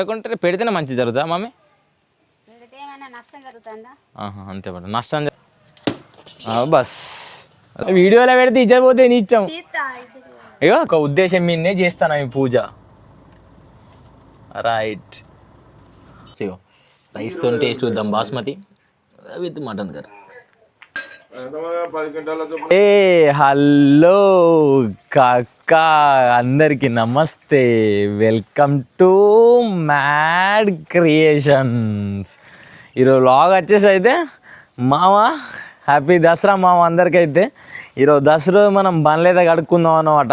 పెట్టకుంటే పెడితేనే మంచి జరుగుతుందా? మమ్మీ అంతే పడ నష్టం బస్. వీడియోలో పెడితే ఇచ్చే? పోతే నీ ఇగో ఒక ఉద్దేశం మీదనే చేస్తాను ఈ పూజ. రైట్. రైస్తో టేస్ట్ చూద్దాం basmati. With mutton curry. A hello కక్క అందరికి నమస్తే. Welcome to Mad Creations. ఈరోజు లాగ్ వచ్చేసి అయితే మామ హ్యాపీ దసరా మామ అందరికైతే. ఈరోజు దసరా మనం బండ్లేద కడుక్కుందాం అనమాట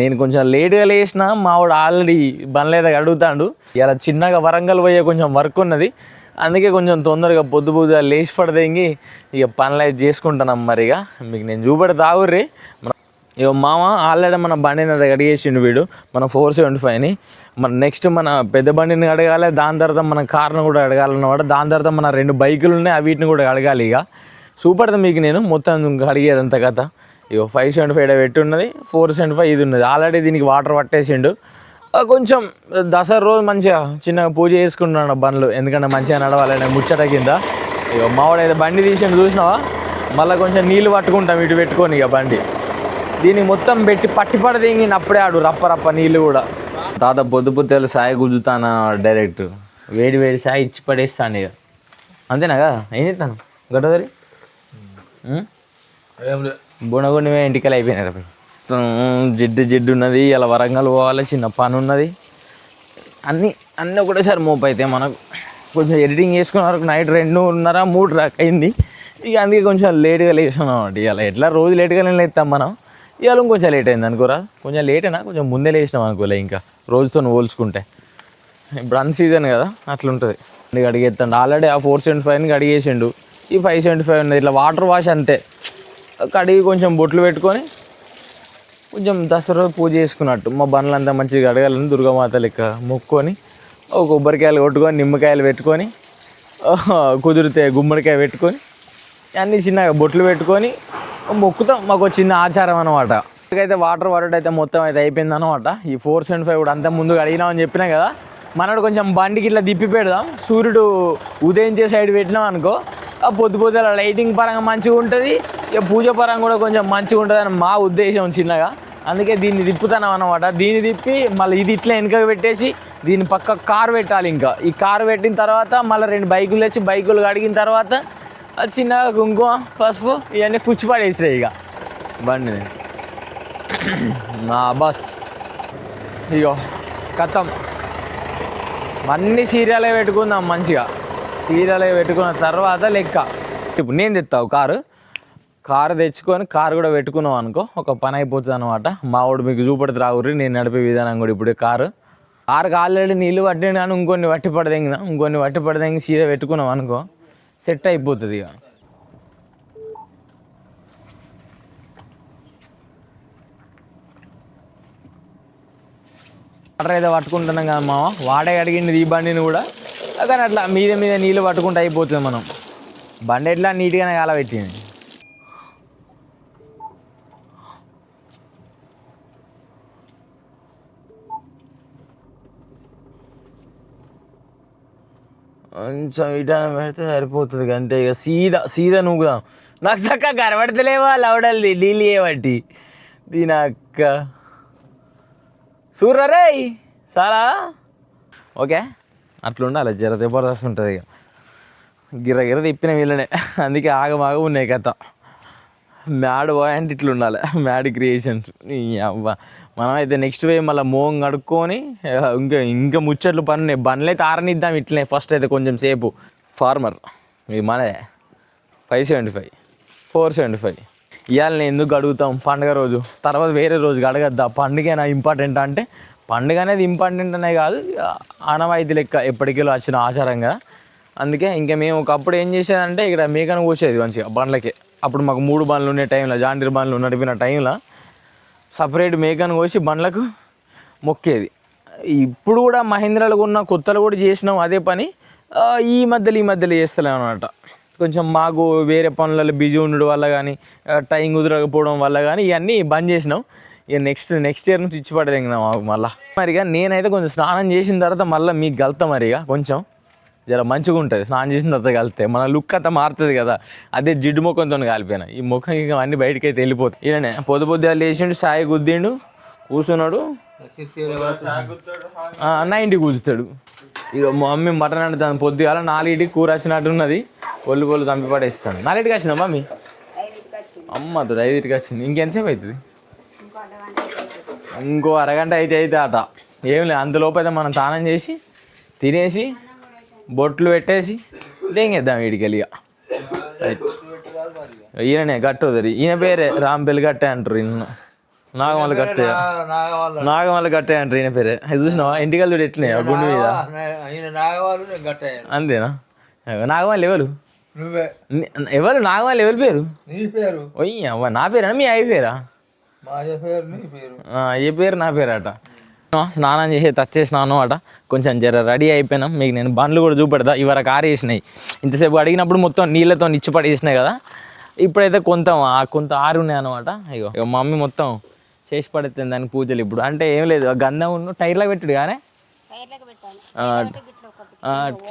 నేను కొంచెం లేట్గా లేచిన మావాడు ఆల్రెడీ బండ్లేద కడుగుతాడు. ఇలా చిన్నగా వరంగల్ పోయే కొంచెం వర్క్ ఉన్నది. అందుకే కొంచెం తొందరగా పొద్దు పొద్దుగా లేచి పడదేంగి ఇక పనులు అయితే చేసుకుంటాను మరి ఇక మీకు నేను చూపెడతా ఆగుర్రి మన ఇక మామ ఆల్రెడీ మన బండిని అది అడిగేసిండు వీడు మన ఫోర్ సెవెంటీ ఫైవ్ని మన నెక్స్ట్ మన పెద్ద బండిని అడగాలి దాని తర్వాత మన కార్ను కూడా అడగాలన్నమాట. దాని తర్వాత మన రెండు బైకులు ఉన్నాయి వీటిని కూడా అడగాలి ఇక. చూపెడతా మీకు నేను మొత్తం అడిగేదంత కథ. ఇక ఫైవ్ సెవెంటీ ఫైవ్ పెట్టి ఉన్నది ఫోర్ సెవెంటీ ఫైవ్ ఇది ఉన్నది. ఆల్రెడీ దీనికి వాటర్ పట్టేసిండు. కొంచెం దసరా రోజు మంచిగా చిన్నగా పూజ చేసుకుంటున్నాను బండ్లు. ఎందుకంటే మంచిగా నడవాలని ముచ్చట కింద. ఇక మావాడు అయితే బండి తీసిండు చూసినావా? మళ్ళీ కొంచెం నీళ్ళు పట్టుకుంటాం ఇటు పెట్టుకొని ఇక బండి. దీనికి మొత్తం పెట్టి పట్టి పడదేంగి అప్పుడే ఆడు రప్ప రప్ప నీళ్ళు కూడా. తాత పొద్దు పొద్దులు సాయి గుద్దుతానా డైరెక్ట్. వేడి వేడి సాయి ఇచ్చి పడేస్తాను ఇక అంతేనాగా ఏం చేస్తాను? గడ్డదరి బుణగుండి ఇంటికల్ అయిపోయినారు మొత్తం జిడ్డు జిడ్డు ఉన్నది ఇలా వరంగల్ పోవాలి చిన్న పని ఉన్నది. అన్నీ అన్నీ ఒకటేసారి మోపు అయితే మనకు. కొంచెం ఎడిటింగ్ చేసుకున్న వరకు నైట్ రెండున్నర మూడు రాక్ అయింది. ఇక అందుకే కొంచెం లేట్గా లేచినాం అనమాట ఇవాళ ఎట్లా రోజు లేట్గానే లేస్తాం మనం. ఇవాళ ఇంకొంచెం లేట్ అయింది అనుకోరా? కొంచెం లేట్ అయినా కొంచెం ముందే లేచినాం అనుకోలే ఇంకా. రోజుతో పోల్చుకుంటే. ఇప్పుడు అన్ సీజన్ కదా అట్లుంటుంది. అందుకే అడిగేస్తాడు? ఆల్రెడీ ఆ ఫోర్ సెవెంటీ ఫైవ్ని అడిగేసిండు. ఈ ఫైవ్ సెవెంటీ ఫైవ్ ఉన్నది. ఇట్లా వాటర్ వాష్ అంతే. కడిగి కొంచెం బొట్లు పెట్టుకొని కొంచెం దసరా పూజ చేసుకున్నట్టు. మా బండ్లంతా మంచిగా అడగాలని దుర్గామాత లెక్క మొక్కుకొని ఒక కొబ్బరికాయలు కొట్టుకొని నిమ్మకాయలు పెట్టుకొని కుదిరితే గుమ్మడికాయ పెట్టుకొని అన్ని చిన్నగా బొట్లు పెట్టుకొని మొక్కుతాం. మాకు ఒక చిన్న ఆచారం అనమాట అయితే వాటర్ వాటర్ అయితే మొత్తం అయితే అయిపోయింది అనమాట ఈ ఫోర్ సెవెంటీ ఫైవ్ కూడా అంత ముందుగా అడిగినామని చెప్పినా కదా మనడు కొంచెం బండికి ఇట్లా తిప్పి పెడదాం. సూర్యుడు ఉదయించే సైడ్ పెట్టినాం అనుకో ఆ పొద్దు పొద్దుల లైటింగ్ పరంగా మంచిగా ఉంటుంది. ఇక పూజ పరం కూడా కొంచెం మంచిగా ఉంటుంది అని మా ఉద్దేశం చిన్నగా. అందుకే దీన్ని తిప్పుతున్నాం అనమాట దీన్ని తిప్పి మళ్ళీ ఇది ఇట్లా వెనుక పెట్టేసి దీని పక్క కారు పెట్టాలి ఇంకా. ఈ కారు పెట్టిన తర్వాత మళ్ళీ రెండు బైకులు తెచ్చి బైకులు కడిగిన తర్వాత చిన్నగా కుంకుమ పసుపు ఇవన్నీ పుచ్చి పడేసినాయి ఇక. బండి నా బస్. ఇగో కథం. అన్ని సీరియలే పెట్టుకుందాం మంచిగా. సీరియలే పెట్టుకున్న తర్వాత లెక్క. ఇప్పుడు నేను తెస్తావు కారు. కారు తెచ్చుకొని కారు కూడా పెట్టుకున్నాం అనుకో ఒక పని అయిపోతుంది అనమాట మా వాడు మీకు చూపెడితే రావుర్రి నేను నడిపే విధానం కూడా ఇప్పుడు కారు. కారుకి ఆల్రెడీ నీళ్ళు పట్టిన కానీ ఇంకొన్ని వట్టి పడదెంగిన ఇంకొన్ని వట్టి పడదెంగి సీర పెట్టుకున్నాం అనుకో సెట్ అయిపోతుంది ఇక. వాటర్ అయితే పట్టుకుంటున్నాం కదా మామ వాడే అడిగింది ఈ బండిని కూడా. కానీ అట్లా మీద మీద నీళ్ళు పట్టుకుంటే అయిపోతుంది మనం. బండి ఎట్లా నీట్గానే కాలబెట్టింది కొంచెం ఇటా పెడితే సరిపోతుంది అంతే ఇక సీదా సీదా నూగుదాం నాకు చక్కగా కనబడతలేవా లవడల్ది నీళ్ళు ఏవట్టి దీని అక్క. సూర్యరే సారా? ఓకే. అట్లుండాలి జర ఉంటుంది ఇక. గిర్ర గిర్ర తిప్పిన వీళ్ళనే. అందుకే ఆగమాగ ఉన్నాయి కథ. మ్యాడ్ బాయ్ అంటే ఇట్లా ఉండాలి. మ్యాడ్ క్రియేషన్స్ అవ్వ మనం అయితే నెక్స్ట్ వే మళ్ళీ మోహం కడుక్కొని ఇంకా ఇంకా ముచ్చట్లు పని బండ్లు తారనిద్దాం ఆరనిద్దాం ఇట్లనే ఫస్ట్ అయితే కొంచెం సేపు. ఫార్మర్ ఇది మనదే. Five seventy five four seventy five ఇవాళ నేను ఎందుకు అడుగుతాం పండుగ రోజు. తర్వాత వేరే రోజు అడగద్దా? పండుగ ఇంపార్టెంట్ అంటే పండుగ అనేది ఇంపార్టెంట్ అనే కాదు. ఆనవాయితీ లెక్క ఎప్పటికీలో వచ్చిన ఆచారంగా. అందుకే ఇంకా మేము ఒకప్పుడు ఏం చేసేదంటే ఇక్కడ మేకను కోసేది మంచిగా బండ్లకే. అప్పుడు మాకు మూడు బండ్లు ఉండే టైంలో జాండీర్ బండ్లు నడిపిన టైంలో సపరేట్ మేకను కోసి బండ్లకు మొక్కేది. ఇప్పుడు కూడా మహేంద్రాలు ఉన్న కొత్తలు కూడా చేసినాం అదే పని. ఈ మధ్యలో ఈ మధ్యలో చేస్తలేం అనమాట కొంచెం మాకు వేరే పనులలో బిజీ ఉండడం వల్ల కానీ టైం కుదరకపోవడం వల్ల కానీ ఇవన్నీ బంద్ చేసినాం. ఇక నెక్స్ట్ నెక్స్ట్ ఇయర్ నుంచి ఇచ్చి మాకు మళ్ళీ. మరిగా నేనైతే కొంచెం స్నానం చేసిన తర్వాత మళ్ళీ మీకు గలుతా మరిగా కొంచెం. జర మంచిగా ఉంటుంది స్నానం చేసిన తర్వాత కలిస్తే మన లుక్ అంతా మారుతుంది కదా. అదే జిడ్డు ముఖంతో కాలిపోయినా. ఈ ముఖం ఇక అన్ని బయటకి అయితే వెళ్ళిపోతాయి. ఈయననే పొద్దు పొద్దుగా లేచిండు సాయి గుద్దిండు కూర్చున్నాడు. అన్న ఇంటికి కూర్చుతాడు. ఇక మా మమ్మీ మటన్ వండుతాను పొద్దుగాల నాలుగింటికి కూర వచ్చినట్టున్నది. ఒళ్ళు పొల్లు తంపి పడేస్తాను నాలుగింటికి వచ్చిందా మమ్మీ? అమ్మ తోడు ఐదుటికి వచ్చింది. ఇంకెంతసేపు అవుతుంది ఇంకో ఇంకో అరగంట అయితే అయితే అట ఏం లేదు అంతలోపు అయితే మనం స్నానం చేసి తినేసి బొట్లు పెట్టేసి దేంగేద్దాం వీడికి వెళ్ళి ఇక. రైట్ ఈయననే గట్టోదరి ఈయన పేరే రాంపల్లి గట్టే అంటారు ఈయన. నాగమల్లి గట్టే. నాగమల్లి. గట్టే అంటారు ఈయన పేరే. అది చూసినావా? ఇంటికి చూడు ఎట్లనే ఆ గుండు మీద. అంతేనా? నాగమల్లి ఎవరు? నువ్వే. ఎవరు? నాగమల్లి ఎవరి పేరు? నీ పేరు. నా పేరా మీ అయ్య పేరా? ఏ పేరు నా పేరు. అట స్నానం చేసి టచ్ చేసినాను అట. కొంచెం జర రెడీ అయిపోయినాం. మీకు నేను బండ్లు కూడా చూపెడతా. ఇవరకు ఆరేసినాయి. ఇంతసేపు అడిగినప్పుడు మొత్తం నీళ్ళతో నిచ్చి పడేసినాయి కదా. ఇప్పుడైతే కొంత ఆ కొంత ఆరు ఉన్నాయి అనమాట ఇగో ఇక మమ్మీ మొత్తం చేసి పడుతుంది దానికి పూజలు ఇప్పుడు. అంటే ఏం లేదు గంధం ఉన్న టైర్లో పెట్టుడు కానీ?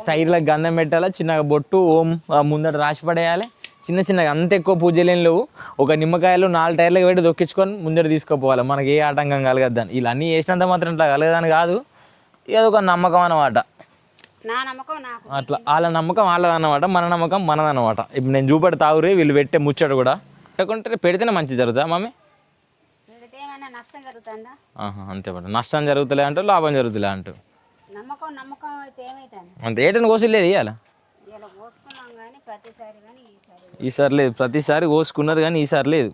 టైర్లకు గంధం పెట్టాలా? చిన్నగా బొట్టు ఓం ముందట రాసి పడేయాలి. చిన్న చిన్నగా అంత ఎక్కువ పూజలు లేవు. ఒక నిమ్మకాయలు నాలుగు టైర్లకు పెట్టి దొక్కించుకొని ముందర తీసుకుపోవాలి. మనకి ఏ ఆటంకం కలగద్దని. ఇలా అన్నీ చేసినంత మాత్రం ఇట్లా కలగదని కాదు. ఇది ఒక నమ్మకం అన్నమాట. నా నమ్మకం నాకు. అట్లా వాళ్ళ నమ్మకం వాళ్ళదన్నమాట మన నమ్మకం మనదన్నమాట ఇప్పుడు నేను చూపెడతా తాగురే వీళ్ళు పెట్టే ముచ్చట కూడా. లేకుంటే పెడితేనే మంచి జరుగుతుందా మమ్మీ? అంతే పడ నష్టం జరుగుతులే అంటూ లాభం జరుగుతులే అంటూ అంతే. ఏటని కోసలేదు ఇవ్వాలి ఈసారి లేదు. ప్రతిసారి కోసుకున్నది కానీ ఈసారి లేదు.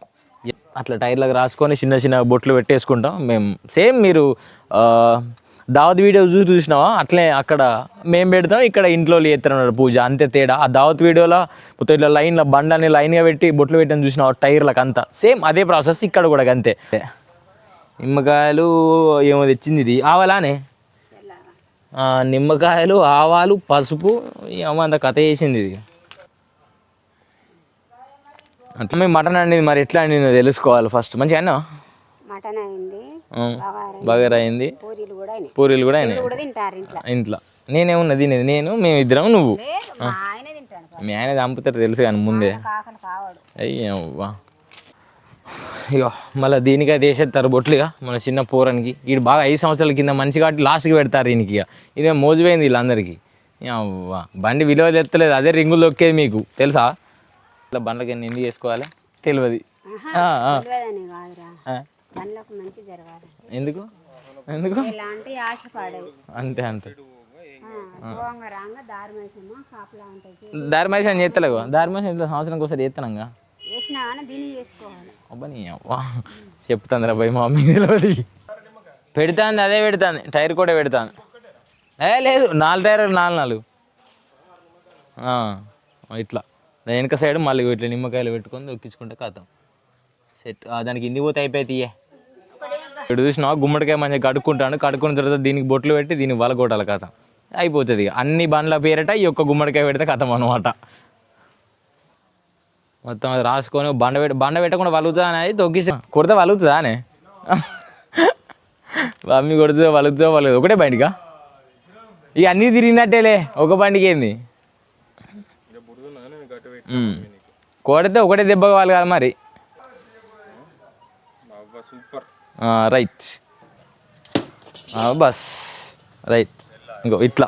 అట్లా టైర్లకు రాసుకొని చిన్న చిన్న బొట్లు పెట్టేసుకుంటాం. మేము సేమ్ మీరు దావత్ వీడియో చూసి చూసినావా? అట్లే అక్కడ మేము పెడతాం. ఇక్కడ ఇంట్లో చేస్తున్నారు పూజ. అంతే తేడా. ఆ దావత్ వీడియోలో మొత్తం ఇట్లా లైన్లో బండని లైన్గా పెట్టి బొట్లు పెట్టని చూసినావా? టైర్లకు అంతా. సేమ్ అదే ప్రాసెస్ ఇక్కడ కూడా అంతే నిమ్మకాయలు ఏమో తెచ్చింది ఇది. ఆవలానే? నిమ్మకాయలు ఆవాలు పసుపు ఏమో అంత కథ చేసింది ఇది. అంటే మటన్ అండి మరి ఎట్లా అండి తెలుసుకోవాలి ఫస్ట్ మంచిగా అన్నా మటన్ అయింది బగారా అయింది పూరీలు కూడా అయినాయి. ఇంట్లో. నేనేమున్నా తినేది? నేను మేము ఇద్దరం నువ్వు. మా ఆయనే చంపుతారు తెలుసు కానీ ముందే. అయ్యవ్వా. ఇగో మళ్ళీ దీనికి అది వేసేస్తారు బొట్లుగా మన చిన్న పూరానికి. వీడు బాగా ఐదు సంవత్సరాల కింద మంచి కాబట్టి లాస్ట్కి పెడతారు ఈయనకి ఇక ఇదే మోజుపోయింది వీళ్ళందరికీ. అవ్వా బండి విలువ తెత్తలేదు అదే రింగులు దొక్కేది మీకు. తెలుసా? ఇట్లా బండ్లకి ఎన్ని ఎందుకు చేసుకోవాలి? తెలియదు. బండ్లకు మంచి జరగాలి. ఎందుకు? ఎందుకు? ఇలాంటి ఆశ పడేవి. అంతే అంతే. దారిమేషన్ చేస్తలేవు. దారిమేషన్ ఇట్లా సంవత్సరానికి ఒకసారి చేస్తానంగా వేసినా కానీ దీన్ని చేసుకోవాలి. అబ్బా నీ అవ్వా. చెప్తాను రా భయ్ మమ్మీ తెలియదు పెడతాంది అదే పెడతాంది. టైర్ కూడా పెడతాను ఏ లేదు. నాలుగు టైర్ నాలుగు నాలుగు. ఆ, ఇట్లా. దాని వెనక సైడ్ మళ్ళీ ఇట్లా నిమ్మకాయలు పెట్టుకొని దొక్కించుకుంటే కథం సెట్. దానికి ఇంది పోతే అయిపోయి తీయే. ఇటు చూసినా గుమ్మడికాయ మంచిగా కడుక్కుంటాను కడుక్కున్న తర్వాత దీనికి బొట్లు పెట్టి దీనికి వలగొట్టాలి కథ అయిపోతుంది ఇక. అన్ని బండ్ల పేరట ఈ ఒక్క గుమ్మడికాయ పెడితే కథం అనమాట మొత్తం అది రాసుకొని బండ పెట్టి బండ పెట్టకుండా వలుగుతుందా అనేది తొక్కిసి కొడితే వలుగుతుందా అనే? మమ్మీ కొడుతుందో వలుగుతుందో వలుగుతుంది ఒకటే బండిగా ఇక అన్నీ తిరిగినట్టేలే. ఒక బండికి ఏంది? కొడితే ఒకటే దెబ్బ కావాలి కదా మరి? సూపర్ ఆ, రైట్ ఆ, బస్. రైట్ ఇంకో ఇట్లా.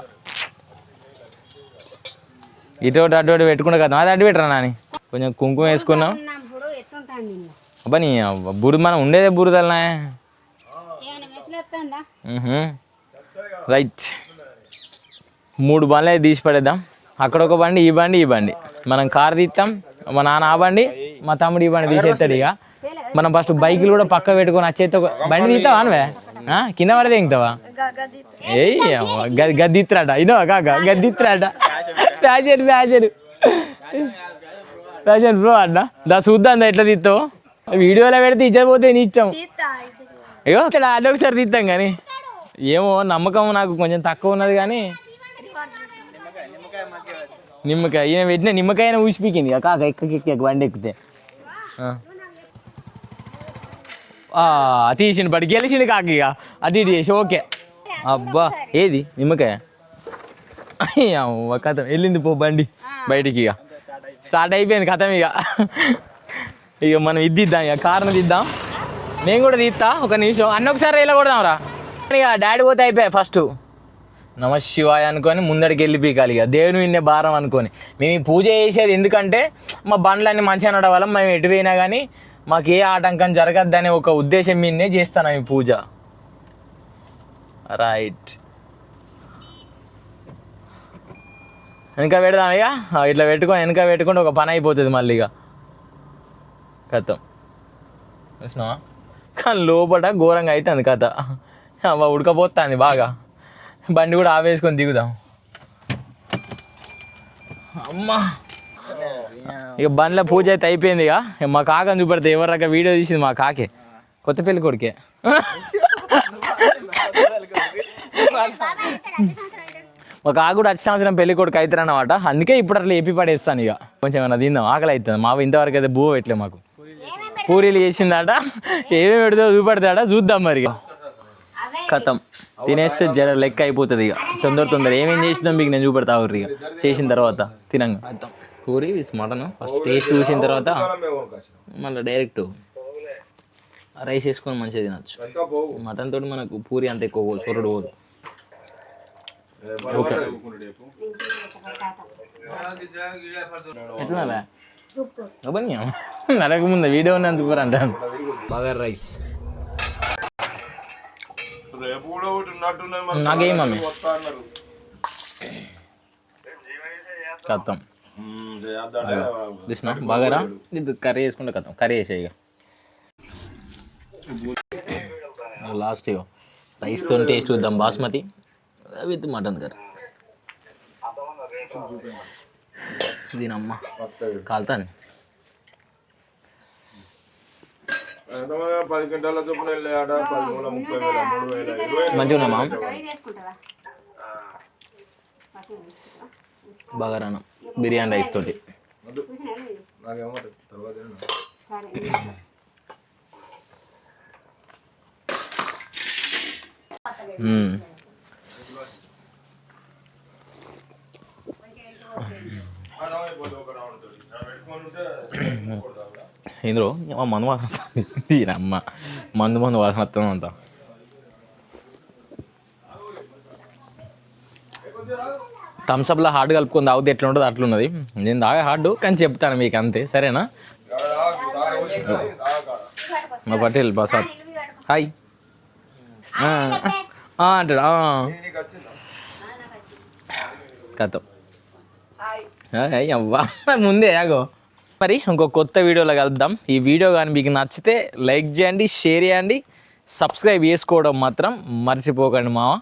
ఇటు ఒకటి అటు ఒకటి పెట్టుకుంటా కదా. అది అడ్డు పెట్టరా నాని? కొంచెం కుంకుమ వేసుకున్నాం. అబ్బా నీ బురద మనం ఉండేదే బురదలనా రైట్ మూడు బండ్లు అయితే తీసి పడేద్దాం. అక్కడ ఒక బండి ఈ బండి ఈ బండి. మనం కార్ తీస్తాం మా నాన్న ఆ బండి మా తమ్ముడు ఈ బండి తీసేస్తాడు ఇక. మనం ఫస్ట్ బైకులు కూడా పక్క పెట్టుకొని వచ్చేస్తే ఒక బండి తీస్తావా అనువే ఆ? కింద పడితే ఇంకవా ఏయ్ అవ్వ, గ- గద్దిత్రాట ఇనో కాక గద్దిత్రాట ఫ్యాషన్ ప్యాచెడు ఫ్యాషన్ బ్రో అన్న. దా చూద్దాం ఎట్లా తీస్తావు వీడియోలో పెడితే ఇచ్చేది పోతే నీ ఇష్టం. అయ్యో ఇక్కడ అడ్డ ఒకసారి తీస్తాం కానీ ఏమో నమ్మకం నాకు కొంచెం తక్కువ ఉన్నది కానీ నిమ్మకాయ. ఈయన పెట్టిన నిమ్మకాయ ఊసిపీకింది. ఇక కాక ఎక్కకి ఎక్క బండి ఎక్కితే. తీసిండు పడి గెలిచిండు కాకి ఇక. అటు ఇటు చేసి ఓకే. అబ్బా ఏది? నిమ్మకాయ? కథ. వెళ్ళింది పో బండి బయటికి ఇక. స్టార్ట్ అయిపోయింది కథం ఇక. ఇక మనం ఇది తీద్దాం ఇక. కారణం తీద్దాం. నేను కూడా తీస్తా ఒక నిమిషం. అన్న ఒకసారి ఇలా కొడదాం రా? ఇక డాడీ పోతే అయిపోయాయి ఫస్ట్? నమ శివాయ అనుకొని ముందడికి వెళ్ళి పీకాలి ఇక. దేవుని విన్నే భారం అనుకొని. మేము ఈ పూజ చేసేది ఎందుకంటే మా బండ్లన్నీ మంచిగా నడవడం వల్ల మేము ఎటు పోయినా కానీ మాకు ఏ ఆటంకం జరగద్దనే ఒక ఉద్దేశం మీదనే చేస్తాను ఈ పూజ. రైట్ వెనక పెడదాం ఇక. ఇట్లా పెట్టుకొని వెనక పెట్టుకుంటే ఒక పని అయిపోతుంది మళ్ళీ ఇక. కథం. చూసినావా? కానీ లోపల ఘోరంగా అవుతుంది కథ. ఉడకపోతుంది బాగా. బండి కూడా ఆవేసుకొని దిగుదాం. అమ్మా. ఇక బండ్ల పూజ అయితే అయిపోయింది ఇక. మా కాకని చూపెడితే ఎవరి రక వీడియో తీసింది మా కాకే. కొత్త పెళ్ళి కొడుకే. మా కాకు కూడా వచ్చి సంవత్సరం పెళ్ళి కొడుకు అవుతారు అన్నమాట. అందుకే ఇప్పుడు అట్లా ఎప్పి పడేస్తాను ఇక. కొంచెం ఏమైనా తిందాం ఆకలి అవుతుంది. మా ఇంతవరకు అయితే బూ పెట్టలే మాకు. పూరీలు చేసిందట. ఏమేమి పెడితే చూపెడతాడా? చూద్దాం మరి ఇక. కథం తినేస్తే జర లెక్క అయిపోతుంది ఇక. తొందర తొందర. ఏమేం చేసినాం మీకు నేను చూపెడతా ఊరి ఇక. చేసిన తర్వాత తినంగా. Puri with mutton. First taste చూసిన తర్వాత మళ్ళీ డైరెక్ట్ రైస్ వేసుకొని మంచిగా తినచ్చు. మటన్ తోటి మనకు పూరి అంత ఎక్కువ పోదు సొరడు పోదు. ఓకే. ఎట్లా నడక ముందు వీడియో ఉన్నందుకు అంటాను. బాగా రైస్. రేపు కూడా ఒకటి ఉన్నట్టున్నది మరి. నాకేం మమ్మీ? వస్తా అన్నారు? చూసిన బాగారా ఇది కర్రీ వేసుకుంటే కత్తం కర్రీ వేసే ఇక. లాస్ట్ ఇక రైస్తో టేస్ట్ చూద్దాం. బాస్మతి. With mutton curry. దీనమ్మ కాలుతాను పది గంటల చొప్పున పది ముప్పై వేల మూడు వేల మంచిగా బిర్యానీ రైస్ తోటి. నాకేమో తర్వాత ఏంటి? సరే మ్మ్. అన్నం అయిపోతే ఒక రౌండ్ తోటి. ఆడ పెట్టుకొని ఉంటే కొడతావుగా. ఇందులో మందు వాసన. దీనమ్మ మందు మందు వాసన వస్తుంది అంతా థమ్స్అప్లో హార్డ్ కలుపుకొని తాగితే ఎట్లా ఉంటుంది అట్లా ఉన్నది నేను తాగే హార్డ్ కానీ చెప్తాను మీకు అంతే సరేనా. మా పటేల్ బసాద్ హాయ్ అంటాడు. కథం. అవ్వా ముందే యాగో మరి ఇంకో కొత్త వీడియోలో కలుద్దాం. ఈ వీడియో కానీ మీకు నచ్చితే లైక్ చేయండి షేర్ చేయండి సబ్స్క్రైబ్ చేసుకోవడం మాత్రం మర్చిపోకండి మావా.